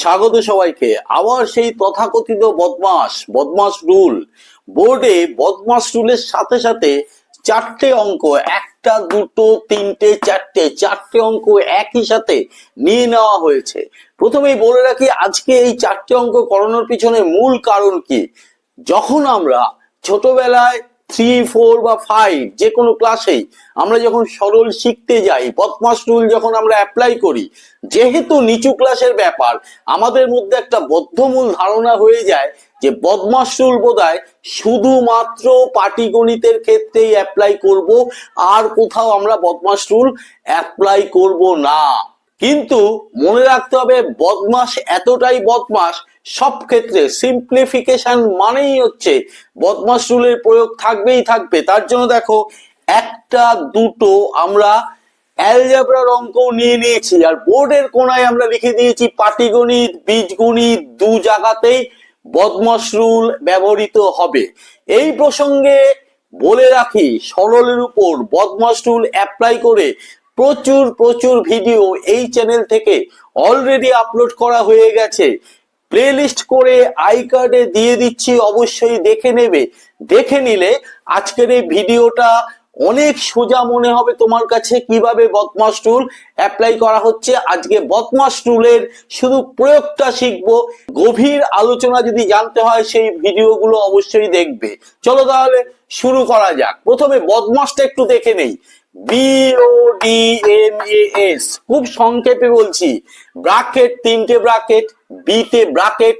স্বাগত সবাইকে। আবার সেই তথাকথিত বদমাস বদমাস রুল। বোর্ডে বদমাস রুলের সাথে সাথে চারটে অঙ্ক, একটা, দুটো, তিনটে, চারটে চারটে অঙ্ক একই সাথে নিয়ে নেওয়া হয়েছে। প্রথমেই বলে রাখি, আজকে এই চারটে অঙ্ক করানোর পিছনে মূল কারণ কি? যখন আমরা ছোটবেলায় থ্রি ফোর বা ফাইভ যে কোনো ক্লাসেই আমরা যখন সরল শিখতে যাই, বদমাস রুল যখন আমরা অ্যাপ্লাই করি, যেহেতু নিচু ক্লাসের ব্যাপার, আমাদের মধ্যে একটা বদ্ধমূল ধারণা হয়ে যায় যে বদমাস রুল বোধহয় শুধুমাত্র পাটিগণিতের ক্ষেত্রেই অ্যাপ্লাই করব, আর কোথাও আমরা বদমাস রুল অ্যাপ্লাই করব না। কিন্তু মনে রাখতে হবে, বদমাস এতটাই বদমাস, সব ক্ষেত্রে সিম্পলিফিকেশন মানেই হচ্ছে বদমাস রুলের প্রয়োগ থাকবেই থাকবে। তার জন্য দেখো, একটা, দুটো আমরা অ্যালজাবরার অঙ্ক নিয়ে নিয়েছি আর বোর্ডের কোনায় আমরা লিখে দিয়েছি পাটিগণিত, বীজগণিত দু জায়গাতেই বদমাস রুল ব্যবহৃত হবে। এই প্রসঙ্গে বলে রাখি, সরলের উপর বদমাস রুল অ্যাপ্লাই করে প্রচুর প্রচুর ভিডিও এই চ্যানেল থেকে অলরেডি আপলোড করা হয়ে গেছে। প্লেলিস্ট করে আই কার্ডে দিয়ে দিচ্ছি, অবশ্যই দেখে নেবে। দেখে নিলে আজকের এই ভিডিওটা অনেক সোজা মনে হবে তোমার কাছে, কীভাবে বদমাস টুল অ্যাপ্লাই করা হচ্ছে। আজকে বদমাস টুলের শুধু প্রয়োগটা শিখব। গভীর আলোচনা যদি জানতে হয়, সেই ভিডিওগুলো অবশ্যই দেখবে। চলো তাহলে শুরু করা যাক। প্রথমে বদমাসটা একটু দেখে নেই। বিওডি এম এস খুব সংক্ষেপে বলছি। ব্রাকেট তিনটে ব্রাকেট বিতে ব্রাকেট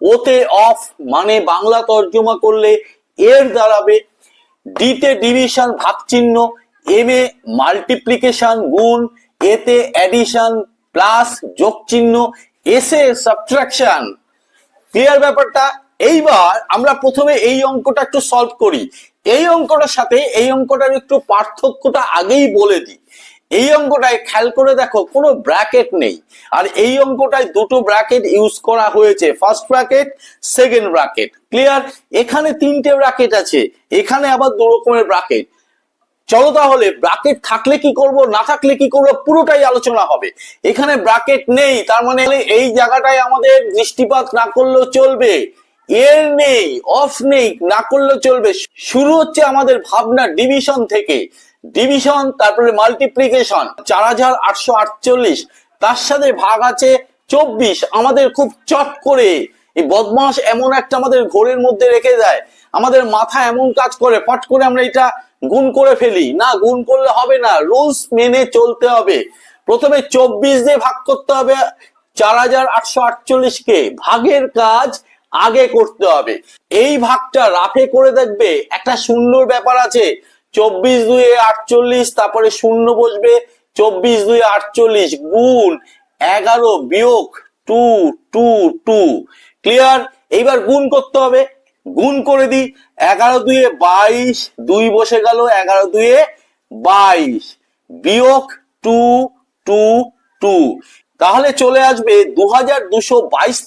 ওতে অফ মানে বাংলা তর্জমা করলে এর দাঁড়াবে। ডিতে ডিভিশন ভাগ চিহ্ন এম এ মাল্টিপ্লিকেশন গুণ, এতে অ্যাডিশন প্লাস যোগ চিহ্ন এসে সাবট্রাকশন। ক্লিয়ার ব্যাপারটা? এইবার আমরা প্রথমে এই অঙ্কটা একটু সলভ করি। এই অঙ্কটার সাথে এই অঙ্কটার একটু পার্থক্যটা আগেই বলে দিই। এই অঙ্কটায় খেয়াল করে দেখো, কোনো ব্র্যাকেট নেই। আর এই অঙ্কটায় দুটো ব্র্যাকেট ইউজ করা হয়েছে। First bracket, second bracket. Clear? এখানে তিনটে ব্র্যাকেট আছে, এখানে আবার দু রকমের ব্র্যাকেট। চলো তাহলে, ব্র্যাকেট থাকলে কি করব, না থাকলে কি করব, পুরোটাই আলোচনা হবে। এখানে ব্র্যাকেট নেই, তার মানে এই জায়গাটায় আমাদের দৃষ্টিপাত না করলেও চলবে। এর নেই অফ নেই, না করলেও চলবে। শুরু হচ্ছে আমাদের ভাবনা ডিভিশন থেকে। ডিভিশন তারপরে মাল্টিপ্লিকেশন চার হাজার আটশো আটচল্লিশ। তার সাথে ভাগ আছে চব্বিশ। আমাদের খুব চট করে। এই বদমাস এমন একটা আমাদের ঘোরের মধ্যে রেখে দেয়। আমাদের মাথা এমন কাজ করে পট করে আমরা এটা গুণ করে ফেলি। না, গুণ করলে হবে না রুলস মেনে চলতে হবে। প্রথমে চব্বিশ দিয়ে ভাগ করতে হবে চার হাজার আটশো আটচল্লিশ কে। ভাগের কাজ আগে করতে হবে। এই ভাগটা রাফে করে দেখবে, একটা সুন্দর ব্যাপার আছে। চব্বিশ দুই আটচল্লিশ, তারপরে শূন্য বসবে, চব্বিশ দুই আটচল্লিশ, গুণ এগারো বিয়োগ টু টু টু। ক্লিয়ার এইবার গুণ করতে হবে। গুণ করে দিই, এগারো দুয়ে বাইশ, দুই বসে গেল, এগারো দুয়ে বাইশ, বিয়োগ টু টু টু। তাহলে চলে আসবে দু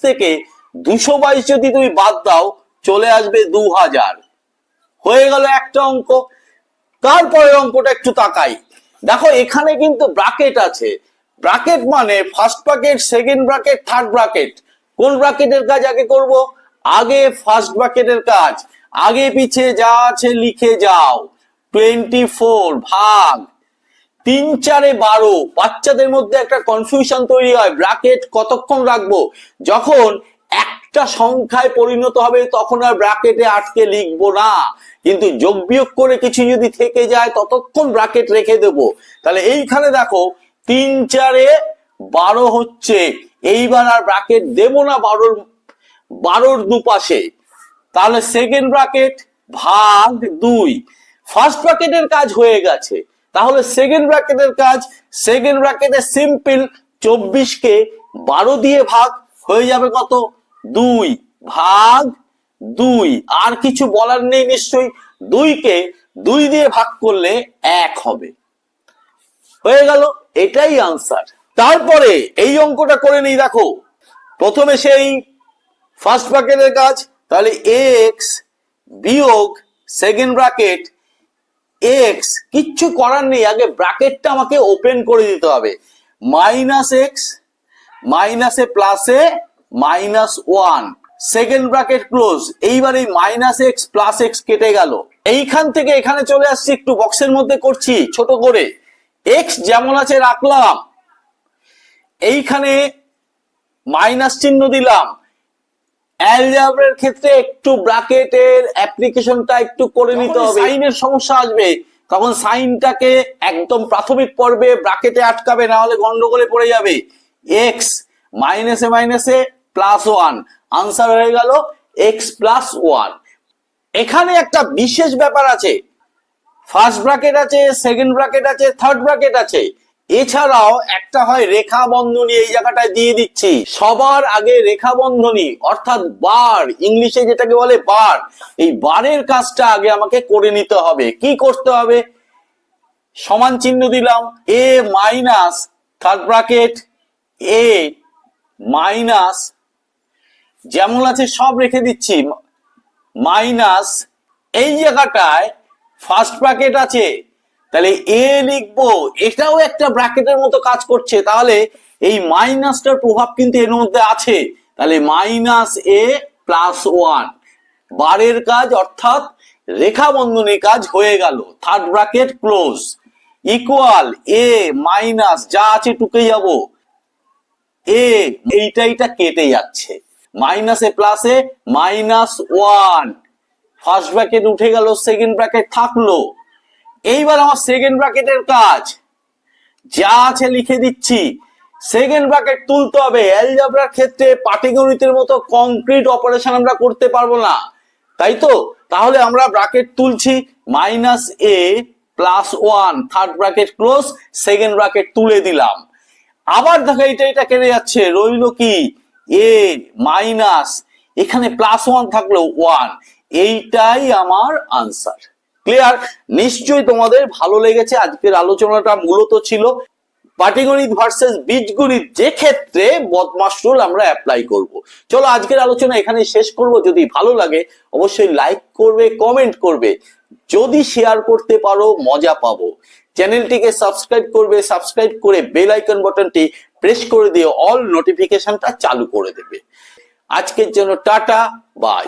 থেকে দুশো বাইশ যদি তুমি বাদ দাও, চলে আসবে দু হাজার। হয়ে গেল একটা অঙ্ক। তারপরে অঙ্কটা একটু তাকাই। দেখো, এখানে কিন্তু ব্রাকেট আছে। ব্রাকেট মানে first bracket second bracket third bracket কোন ব্রাকেটের কাজ আগে করব? আগে ফার্স্ট ব্রাকেটের কাজ। আগে পিছে যা আছে লিখে যাও। টোয়েন্টি ফোর ভাগ। তিন চারে বারো। বাচ্চাদের মধ্যে একটা কনফিউশন তৈরি হয়। ব্র্যাকেট কতক্ষণ রাখব? যখন একটা সংখ্যায় পরিণত হবে, তখন আর ব্র্যাকেটে আটকে লিখব না। কিন্তু যোগ বিয়োগ করে কিছু যদি থেকে যায়, ততক্ষণ ব্র্যাকেট রেখে দেবো। তাহলে এইখানে দেখো, তিন চারে বারো হচ্ছে। এইবার আর ব্র্যাকেট দেবো না বারোর বারোর দুপাশে। তাহলে সেকেন্ড ব্র্যাকেট ভাগ দুই। ফার্স্ট ব্র্যাকেটের কাজ হয়ে গেছে। তাহলে সেকেন্ড ব্র্যাকেটের কাজ, সেকেন্ড ব্র্যাকেটে সিম্পল চব্বিশ কে বারো দিয়ে ভাগ হয়ে যাবে কত? দুই ভাগ দুই। আর কিছু বলার নেই নিশ্চয়ই। দুইকে দুই দিয়ে ভাগ করলে এক হবে। হয়ে গেল, এটাই আনসার তারপরে এই অঙ্কটা করে নেই, দেখো। প্রথমে সেই ফার্স্ট ব্র্যাকেটের কাজ, তাহলে এক্স বিয়োগ সেকেন্ড ব্র্যাকেট এক্স কিচ্ছু করার নেই, আগে ব্র্যাকেটটা আমাকে ওপেন করে দিতে হবে। মাইনাস এক্স মাইনাসে প্লাসে minus one. Second bracket close. এইবার এই মাইনাস এক্স প্লাস এক্স কেটে গেল। এইখান থেকে এখানে চলে আসছি একটু বক্সের মধ্যে করছি ছোট করে। এক্স যেমন আছে রাখলাম। এইখানে মাইনাস চিহ্ন দিলাম। অ্যালজাব্রার ক্ষেত্রে একটু ব্র্যাকেটের অ্যাপ্লিকেশনটা একটু করে নিতে হবে। সাইনের সমস্যা আসবে। তখন সাইনটাকে একদম প্রাথমিক পর্বে ব্র্যাকেটে আটকাবে না হলে গন্ডগোলে পড়ে যাবে। এক্স মাইনাসে মাইনাসে প্লাস ওয়ান আনসার হয়ে গেল এক্স প্লাস ওয়ান এখানে একটা বিশেষ ব্যাপার আছে। ফার্স্ট ব্র্যাকেট আছে সেকেন্ড ব্র্যাকেট আছে থার্ড ব্র্যাকেট আছে। এছাড়াও একটা হয় রেখা বন্ধনী এই জায়গাটায় দিয়ে দিচ্ছি। সবার আগে রেখা বন্ধনী অর্থাৎ বার, ইংলিশে যেটাকে বলে বার। এই বারের কাজটা আগে আমাকে করে নিতে হবে। কি করতে হবে? সমান চিহ্ন দিলাম। A minus third bracket A minus যেমন আছে, সব রেখে দিচ্ছি। মাইনাস এই জায়গাটায় ফার্স্ট ব্র্যাকেট আছে। তাহলে এ লিখব, এটাও একটা ব্র্যাকেটের মতো কাজ করছে। তাহলে এই মাইনাসটার প্রভাব কিন্তু এর মধ্যে আছে। তাহলে মাইনাস এ প্লাস ওয়ান বারের কাজ অর্থাৎ রেখা বন্ধনী কাজ হয়ে গেল। Third bracket close equal A minus যা আছে টুকে যাব। এ এইটা এইটা কেটে যাচ্ছে। মাইনাসে প্লাসে মাইনাস ওয়ান ফার্স্ট ব্র্যাকেট উঠে গেল সেকেন্ড ব্র্যাকেট থাকল। এইবার আমার সেকেন্ড ব্র্যাকেটের কাজ। যা আছে লিখে দিচ্ছি। সেকেন্ড ব্র্যাকেট তুলতে হবে। অ্যালজাবরার ক্ষেত্রে পাটিগণিতের মতো কংক্রিট অপারেশন আমরা করতে পারব না। তাই তো? তাহলে আমরা ব্র্যাকেট তুলছি। Minus A plus one third bracket close second bracket তুলে দিলাম। আবার দেখো এটা এটা কেটে যাচ্ছে। রইল কি? এ মাইনাস এখানে প্লাস ওয়ান থাকল ওয়ান এইটাই আমার আনসার ক্লিয়ার নিশ্চয়ই তোমাদের ভালো লেগেছে। আজকের আলোচনাটা মূলত ছিল পাটিগণিত ভার্সেস বীজগণিত। যে ক্ষেত্রে বদমাস রুল আমরা অ্যাপ্লাই করব। চলো আজকের আলোচনা এখানে শেষ করব। যদি ভালো লাগে, অবশ্যই লাইক করবে কমেন্ট করবে। যদি শেয়ার করতে পারো, মজা পাবো। চ্যানেলটিকে সাবস্ক্রাইব করবে সাবস্ক্রাইব করে বেল আইকন বাটনটি প্রেস করে দিয়ে অল নোটিফিকেশনটা চালু করে দেবে। আজকের জন্য টাটা বাই